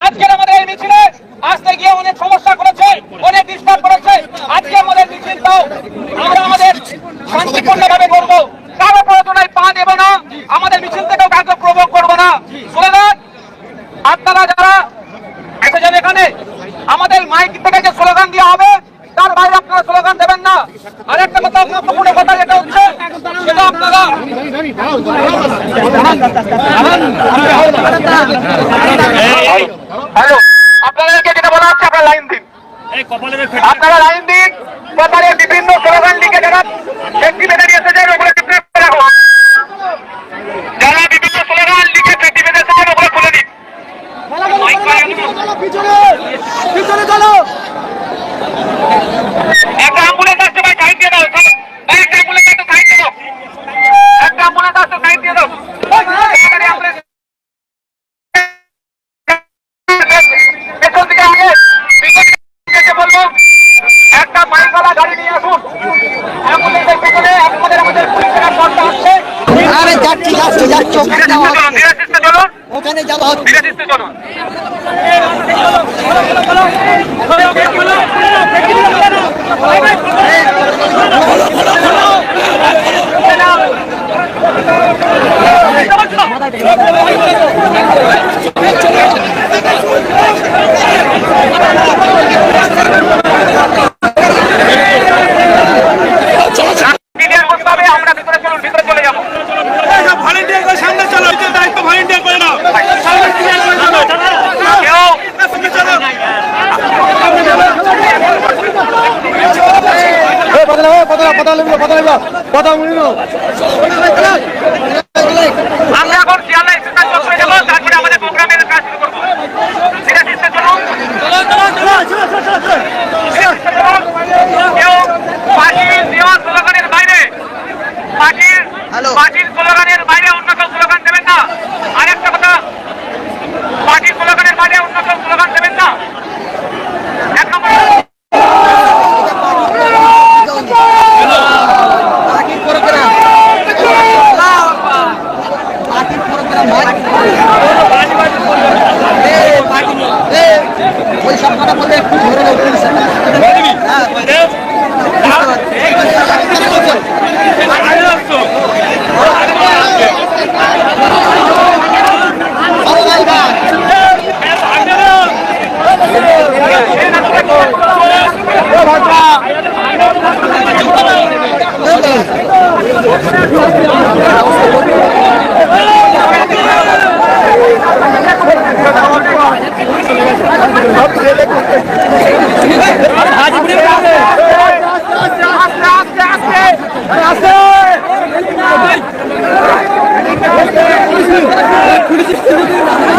আজকের আমাদের এই মিছিলে আসতে গিয়ে অনেক সমস্যা করেছে অনেক ডিস্টার্ব করেছে। আজকে আমাদের মিছিলটাও আমরা আমাদের শান্তিপূর্ণভাবে করব। কারও প্রয়োজনায় পা দেব না আমাদের মিছিল থেকেও কাউকে প্রভোগ করব না। স্লোগান আপনারা যারা এসেছেন এখানে আমাদের মাইক থেকে যে স্লোগান দেওয়া হবে তার বাইরে আপনারা স্লোগান দেবেন না। আরেকটা কথা গুরুত্বপূর্ণ কথা যেটা হচ্ছে সেটা আপনারা হ্যালো আপনাদেরকে যেটা বলা হচ্ছে আপনারা লাইন দিন। আপনারা লাইন দিন ব্যাপারে বিভিন্ন যাচ্ছি যাচ্ছি ওখানে যাওয়া হচ্ছে। ধীরে সুস্থে কথা কথা কথা কথা ওই সব কথা বললে একটু ধরে Thank you. 그렇지. 그렇지.